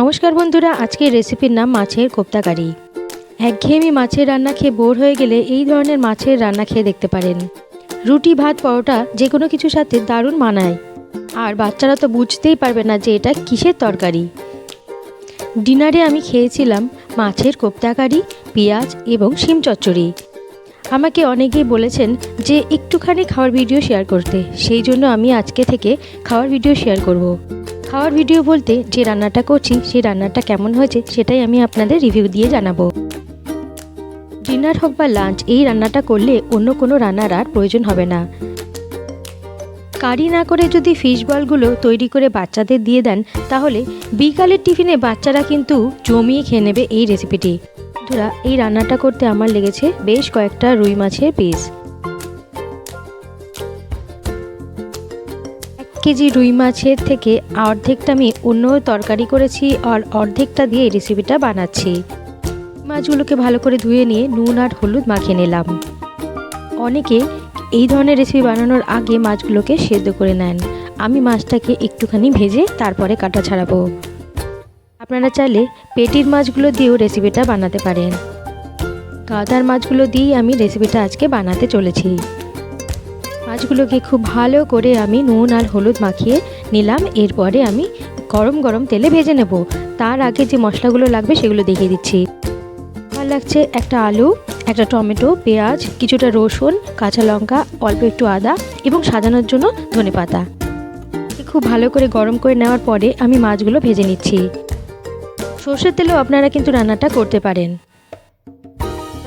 নমস্কার বন্ধুরা, আজকের রেসিপির নাম মাছের কোপ্তা কোপ্তাকারি একঘেয়েমি মাছের রান্না খেয়ে বোর হয়ে গেলে এই ধরনের মাছের রান্না খেয়ে দেখতে পারেন। রুটি, ভাত, পরোটা যে কোনো কিছুর সাথে দারুণ মানায়। আর বাচ্চারা তো বুঝতেই পারবে না যে এটা কিসের তরকারি। ডিনারে আমি খেয়েছিলাম মাছের কোপ্তাকারি পেঁয়াজ এবং শিম চচ্চড়ি। আমাকে অনেকেই বলেছেন যে একটুখানি খাওয়ার ভিডিও শেয়ার করতে, সেই জন্য আমি আজকে থেকে খাওয়ার ভিডিও শেয়ার করব। খাওয়ার ভিডিও বলতে যে রান্নাটা করছি, সেই রান্নাটা কেমন হয়েছে সেটাই আমি আপনাদের রিভিউ দিয়ে জানাব। ডিনার হোক বা লাঞ্চ এই রান্নাটা করলে অন্য কোনো রান্নার আর প্রয়োজন হবে না। কারি না করে যদি ফিশ বলগুলো তৈরি করে বাচ্চাদের দিয়ে দেন, তাহলে বিকালের টিফিনে বাচ্চারা কিন্তু জমিয়ে খেয়ে নেবে এই রেসিপিটি বন্ধুরা, এই রান্নাটা করতে আমার লেগেছে বেশ কয়েকটা রুই মাছের পিস কেজি রুই মাছের থেকে অর্ধেকটা আমি অন্য তরকারি করেছি আর অর্ধেকটা দিয়ে এই রেসিপিটা বানাচ্ছি। মাছগুলোকে ভালো করে ধুয়ে নিয়ে নুন আর হলুদ মাখিয়ে নিলাম। অনেকে এই ধরনের রেসিপি বানানোর আগে মাছগুলোকে সেদ্ধ করে নেন। আমি মাছটাকে একটুখানি ভেজে তারপরে কাটা ছাড়াবো। আপনারা চাইলে পেটির মাছগুলো দিয়েও রেসিপিটা বানাতে পারেন। গাদার মাছগুলো দিয়েই আমি রেসিপিটা আজকে বানাতে চলেছি। মাছগুলোকে খুব ভালো করে আমি নুন আর হলুদ মাখিয়ে নিলাম। এরপরে আমি গরম গরম তেলে ভেজে নেব। তার আগে যে মশলাগুলো লাগবে সেগুলো দেখিয়ে দিচ্ছি। আমার লাগছে একটা আলু, একটা টমেটো, পেঁয়াজ, কিছুটা রসুন, কাঁচা লঙ্কা, অল্প একটু আদা এবং সাজানোর জন্য ধনে পাতা। খুব ভালো করে গরম করে নেওয়ার পরে আমি মাছগুলো ভেজে নিচ্ছি। সর্ষের তেলেও আপনারা কিন্তু রান্নাটা করতে পারেন।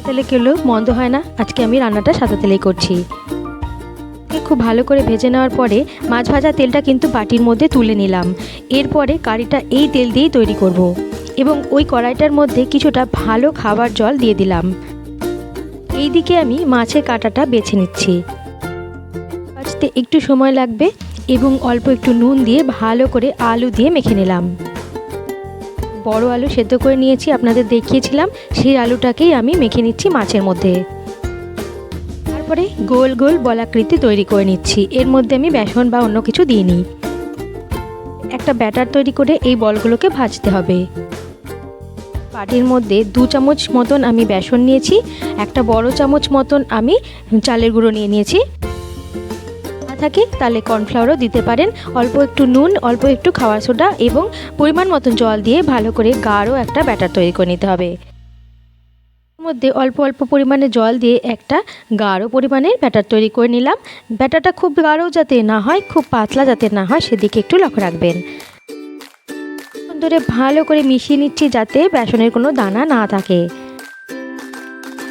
তেলে কেলেও মন্দ হয় না। আজকে আমি রান্নাটা সাদা তেলেই করছি। খুব ভালো করে ভেজে নেওয়ার পরে মাছ ভাজা তেলটা কিন্তু বাটির মধ্যে তুলে নিলাম। এরপরে কারিটা এই তেল দিয়েই তৈরি করব। এবং ওই কড়াইটার মধ্যে কিছুটা ভালো খাবার জল দিয়ে দিলাম। এই দিকে আমি মাছের কাঁটাটা বেছে নিচ্ছি। ভাজতে একটু সময় লাগবে এবং অল্প একটু নুন দিয়ে ভালো করে আলু দিয়ে মেখে নিলাম। বড় আলু সেদ্ধ করে নিয়েছি, আপনাদের দেখিয়েছিলাম, সেই আলুটাকেই আমি মেখে নিচ্ছি মাছের মধ্যে। তারপরে গোল গোল বলাকৃতি তৈরি করে নিচ্ছি। এর মধ্যে আমি বেসন বা অন্য কিছু দিই দিইনি। একটা ব্যাটার তৈরি করে এই বলগুলোকে ভাজতে হবে। বাটির মধ্যে দু চামচ মতন আমি বেসন নিয়েছি, একটা বড় চামচ মতন আমি চালের গুঁড়ো নিয়ে নিয়েছি। না থাকে তাহলে কর্নফ্লাওয়ারও দিতে পারেন। অল্প একটু নুন, অল্প একটু খাওয়া সোডা এবং পরিমাণ মতন জল দিয়ে ভালো করে গাঢ় একটা ব্যাটার তৈরি করে নিতে হবে। মধ্যে অল্প অল্প পরিমাণে জল দিয়ে একটা গাঢ় পরিমাণের ব্যাটার তৈরি করে নিলাম। ব্যাটারটা খুব গাঢ় যাতে না হয়, খুব পাতলা যাতে না হয়, সেদিকে একটু লক্ষ্য রাখবেন। ধরে ভালো করে মিশিয়ে নিচ্ছি যাতে বেসনের কোনো দানা না থাকে।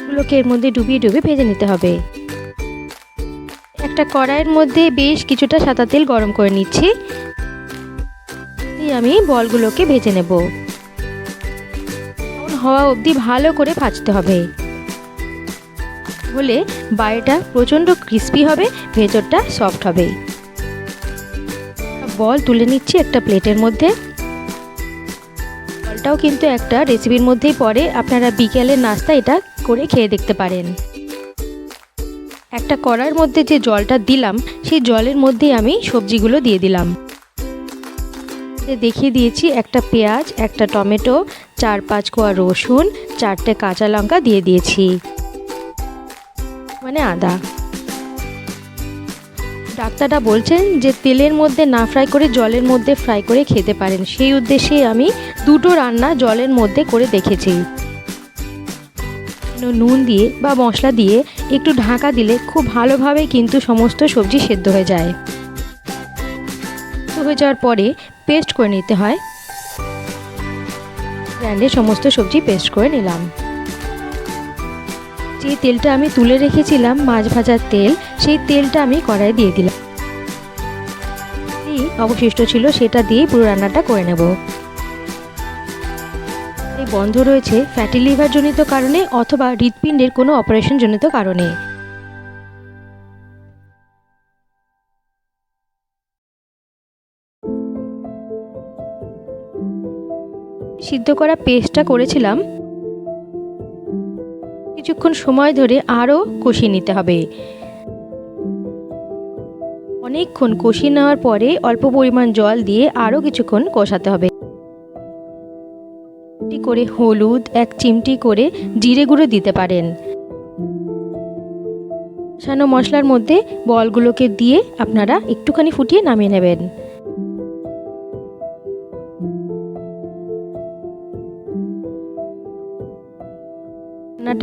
এগুলোকে এর মধ্যে ডুবিয়ে ডুবিয়ে ভেজে নিতে হবে। একটা কড়াইয়ের মধ্যে বেশ কিছুটা সাদা তেল গরম করে নিচ্ছি। আমি বলগুলোকে ভেজে নেব। হওয়া অবধি ভালো করে ভাজতে হবে। হলে বাইরেটা প্রচণ্ড ক্রিস্পি হবে, ভেতরটা সফট হবে। বল তুলে নিচ্ছি একটা প্লেটের মধ্যে। বলটাও কিন্তু একটা রেসিপির মধ্যেই পড়ে, আপনারা বিকেলের নাস্তা এটা করে খেয়ে দেখতে পারেন। একটা কড়ার মধ্যে যে জলটা দিলাম, সেই জলের মধ্যেই আমি সবজিগুলো দিয়ে দিলাম। দেখিয়ে দিয়েছি একটা পেঁয়াজ, একটা টমেটো, চার পাঁচ কোয়া রসুন, চারটে কাঁচা লঙ্কা দিয়ে দিয়েছি। মানে আদা। ডাক্তাররা বলছেন যে তেলের মধ্যে না ফ্রাই করে জলের মধ্যে ফ্রাই করে খেতে পারেন। সেই উদ্দেশ্যে আমি দুটো রান্না জলের মধ্যে করে দেখেছি। নুন দিয়ে বা মশলা দিয়ে একটু ঢাকা দিলে খুব ভালোভাবে কিন্তু সমস্ত সবজি সেদ্ধ হয়ে যায়। হয়ে যাওয়ার পরে পেস্ট করে নিতে হয়। ব্র্যান্ডে সমস্ত সবজি পেস্ট করে নিলাম। যে তেলটা আমি তুলে রেখেছিলাম মাছ ভাজার তেল, সেই তেলটা আমি কড়াই দিয়ে দিলাম। অবশিষ্ট ছিল সেটা দিয়ে পুরো রান্নাটা করে নেব। এই বন্ধ রয়েছে ফ্যাটি লিভার জনিত কারণে অথবা হৃৎপিণ্ডের কোনো অপারেশন জনিত কারণে। সিদ্ধ করা পেস্টটা করেছিলাম। কিছুক্ষণ সময় ধরে আরও কষিয়ে নিতে হবে। অনেকক্ষণ কষিয়ে নেওয়ার পরে অল্প পরিমাণ জল দিয়ে আরও কিছুক্ষণ কষাতে হবে। করে হলুদ, এক চিমটি করে জিরে গুঁড়ো দিতে পারেন। সানো মশলার মধ্যে বলগুলোকে দিয়ে আপনারা একটুখানি ফুটিয়ে নামিয়ে নেবেন।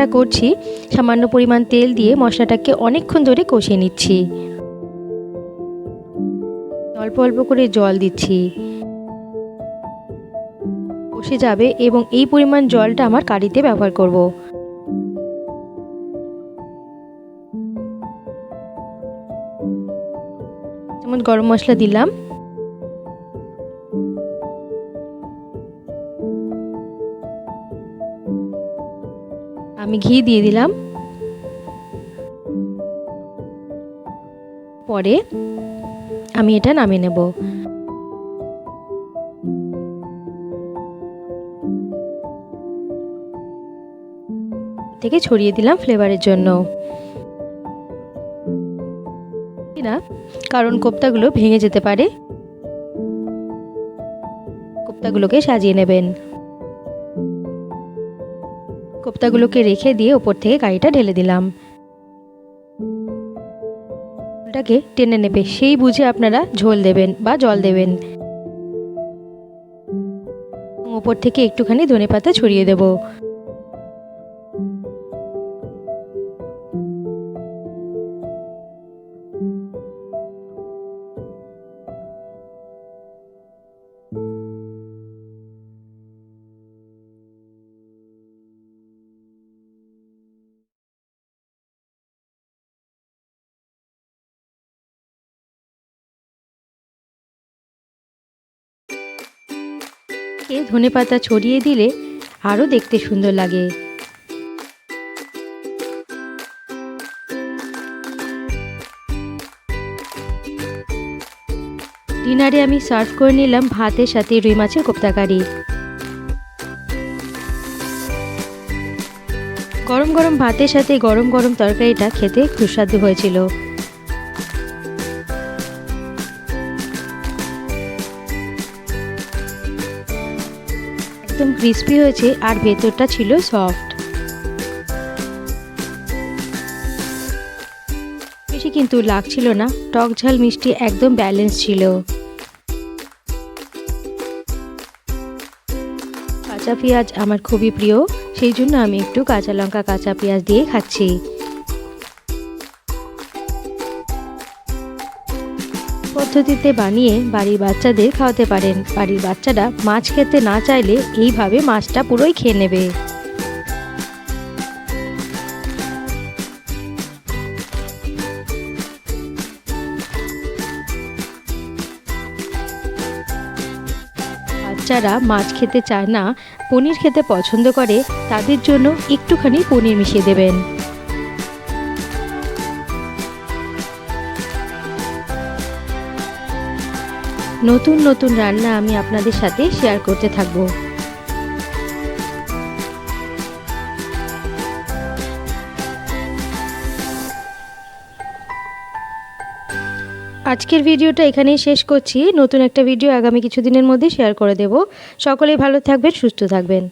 রান্নাটা করছি, সামান্য পরিমাণ তেল দিয়ে মশলাটাকে অনেকক্ষণ ধরে কষিয়ে নিচ্ছি। অল্প অল্প করে জল দিচ্ছি। কষে যাবে এবং এই পরিমাণ জলটা আমার কারিতে ব্যবহার করব। যেমন গরম মশলা দিলাম। আমি ঘি দিয়ে দিলাম। পরে আমি এটা নামিয়ে নেব। থেকে ছড়িয়ে দিলাম ফ্লেভারের জন্য। না, কারণ কোপ্তাগুলো ভেঙে যেতে পারে। কোপ্তাগুলোকে সাজিয়ে নেবেন। কোপ্তাগুলোকে রেখে দিয়ে ওপর থেকে গাড়িটা ঢেলে দিলাম। ওটাকে টেনে নেবে, সেই বুঝে আপনারা ঝোল দেবেন বা জল দেবেন। ওপর থেকে একটুখানি ধনে পাতা ছড়িয়ে দেব। কে ধনে পাতা ছড়িয়ে দিলে আরও দেখতে সুন্দর লাগে। ডিনারে আমি সার্ভ করে নিলাম ভাতের সাথে রুই মাছের কোপ্তাকারি গরম গরম ভাতের সাথে গরম গরম তরকারিটা খেতে সুস্বাদু হয়েছিল। ক্রিস্পি হয়েছে আর ভেতরটা ছিল সফট বেশি কিন্তু লাগছিল না, টক ঝাল মিষ্টি একদম ব্যালেন্স ছিল। কাঁচা পেঁয়াজ আমার খুবই প্রিয়, সেই জন্য আমি একটু কাঁচা লঙ্কা, কাঁচা পেঁয়াজ দিয়ে খাচ্ছি। পদ্ধতিতে বানিয়ে বাড়ির বাচ্চাদের খাওয়াতে পারেন। বাড়ির বাচ্চারা মাছ খেতে না চাইলে এইভাবে মাছটা পুরোই খেয়ে নেবে। বাচ্চারা মাছ খেতে চায় না, পনির খেতে পছন্দ করে, তাদের জন্য একটুখানি পনির মিশিয়ে দেবেন। নতুন নতুন রান্না আমি আপনাদের সাথে শেয়ার করতে থাকব। আজকের ভিডিওটা এখানেই শেষ করছি। নতুন একটা ভিডিও আগামী কিছুদিনের মধ্যে শেয়ার করে দেব। সকলেই ভালো থাকবেন, সুস্থ থাকবেন।